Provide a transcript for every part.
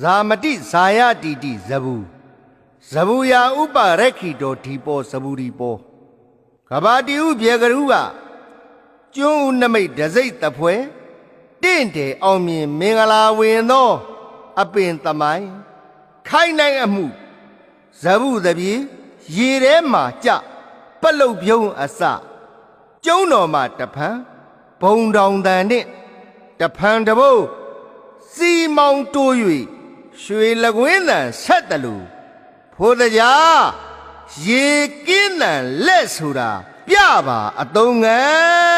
ဇာမတိဇာယတီတိဇဘူးဇဘူးယာဥပရက္ခိတောဒီပောဇဘူးဒီပောကဘာတိဥပြေကရုကကျွန်းဦးနမိတ်ဒစိတ်တဖွဲတင့်တယ်အောင်မြင်မင်္ဂလာဝင်သော အပင်သမိုင်းခိုင်နိုင်အမှုဇဘူးတပြေရေထဲမှာကြပလုတ်ပြုံးအစကျုံးတော်မှာတဖန်ဘုံတောင်တန်နှင့်တဖန်တဘိုးစီမောင်တိုး၍ ရွှေလကွင်းတန်ဆက်တလူဖိုးတကြားရေကင်းတန်လက်ဆိုတာပြပါအတုံးငန်း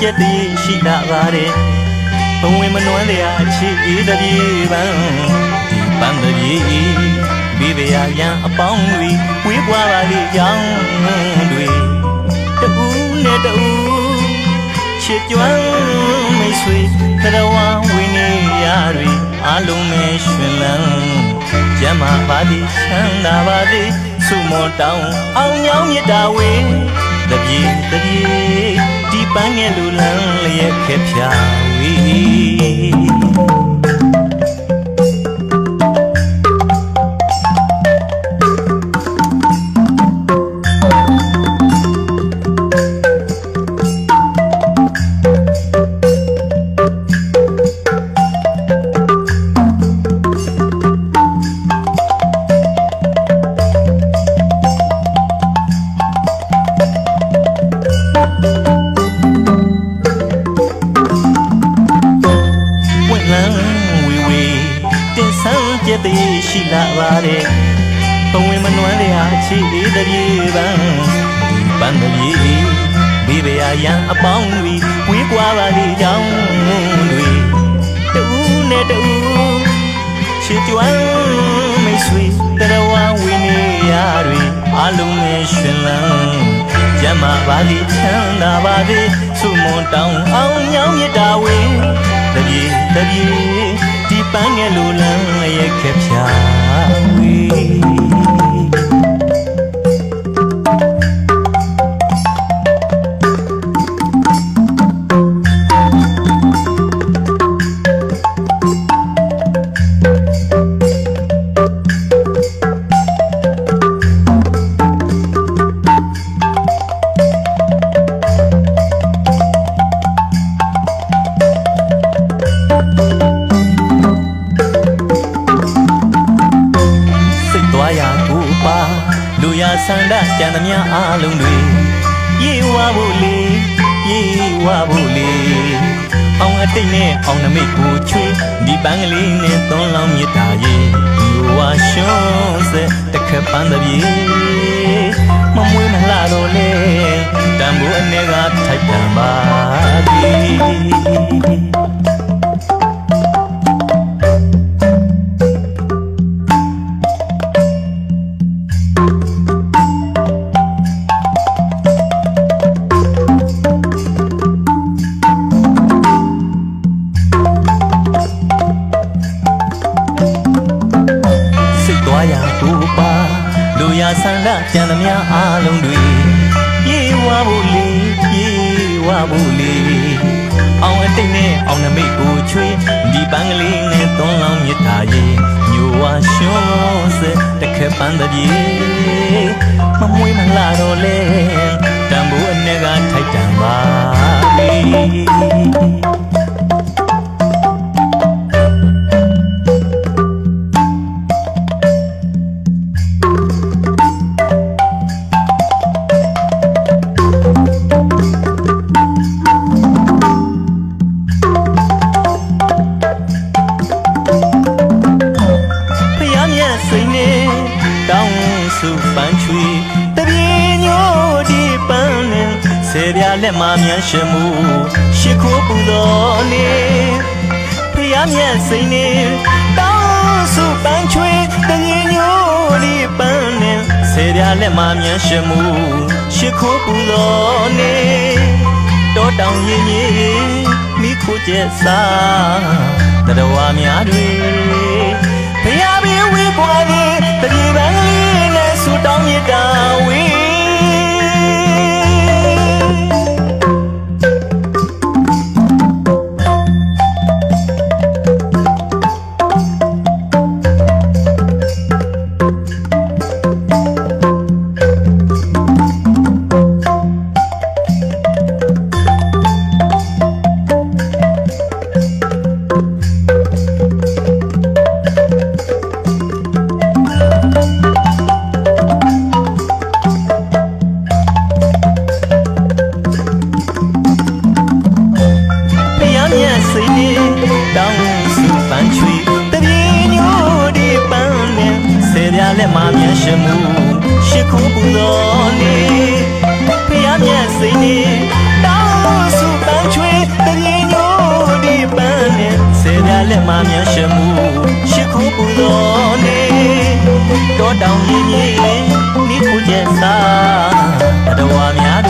ဆန်းကြက်တည်းရှိတာပါတယ်ဘဝင်မနွမ်းလျာအခြေအေးတပြေပန်းဒီပန်းတပြေဘေးဗျာရန်အပေါင်းတွေဝေးပွားပါလေကြောင်းတွေတူနဲ့တူချစ်ကြွမ်းမိတ်ဆွေသရဝဝင်းနေရတွေအလုံးမဲ့ရှင်လန်းကျမ်းမာပါသည်ချမ်းသာပါသည်ဆုမွန်တောင်းအောင်ညောင်းမြတ်တာဝေတပြေတပြေ ဒီပန်းငယ်လူလန်းလျက်ခဲ့ဖြာဝေဝ ရှိလာပါတယ်ဘဝင်မနွမ်းလျာချီအေးတပြေပန်းပန်းတပြေဘေးဗျာရန်အပေါင်းတွေဝေးကွာပါလေကြောင်းတွေတူနဲ့တူချစ်ကြွမ်းမိတ်ဆွေတရဝဝင်းနေရတွေအလုံးနဲ့ရှင်လန်းကျမ်းမာပါလိချမ်းသာပါစေဆုမွန်တောင်းအောင်ညောင်းမြတ်တာဝေတပြေတပြေဒီ ပန်းငယ်လိုလန်းရဲ့ခက်ဖြာဝေ ရဆန္ဒကြံသမျှအားလုံးတွေပြေဝဖို့လေပြေဝဖို့လေအောင်အတိတ်နဲ့အောင်နမိတ်ကိုချွေးဒီပန်းကလေးနဲ့သွန်းလောင်းမြတ်တာရဲ့လူဝါရှွန်းစက်တစ်ခက်ပန်းတပြေမမွေးမလှတော့လေတန်ဖိုးအနေကထိုက်တန်ပါပြီ ကိုပါလူရဆန္ဒကြံသမျှအားလုံးတွေပြေဝဖို့လေပြေဝဖို့လေအောင်အတိတ်နဲ့အောင်နမိတ်ကိုချွေးဒီပန်းကလေးနဲ့သွန်းလောင်းမြတ်တာရဲ့ညိုဝါရှွန်းစတစ်ခက်ပန်းတပြေမမွေးမလာတော့လေတံမိုးအနေကထိုက်တန်ပါ ဆယ်ပြားလက်မမြန်ရှင်မှုရှ िख ိုးပူတော်နေဖျားမျက်စိနေတောင်းစုပန်းချွေတငင်ညိုဒီပန်းလင်ဆယ်ပြားလက်မမြန်ရှင်မှုရှ िख ိုးပူတော်နေတောတောင်ရင်ရင်မိခိုးကျက်စားတတော်ဝါများတွေဖျားပြီးဝေးပွားနေတပြေပန်းလေးနဲ့ဆူတောင်းရတာဝေး လက်မမြန်ရှင်မှုရှ िख ိုးပူတော်နေဖျားမျက်စိနဲ့တောင်းစုပန်းချွေတပြေညိုဒီပန်းနဲ့ဆယ်ပြားလက်မမြန်ရှင်မှုရှ िख ိုးပူတော်နေတောတောင်ရင်ရင်မိခိုးကျက်စားတတော်ဝါများတွေ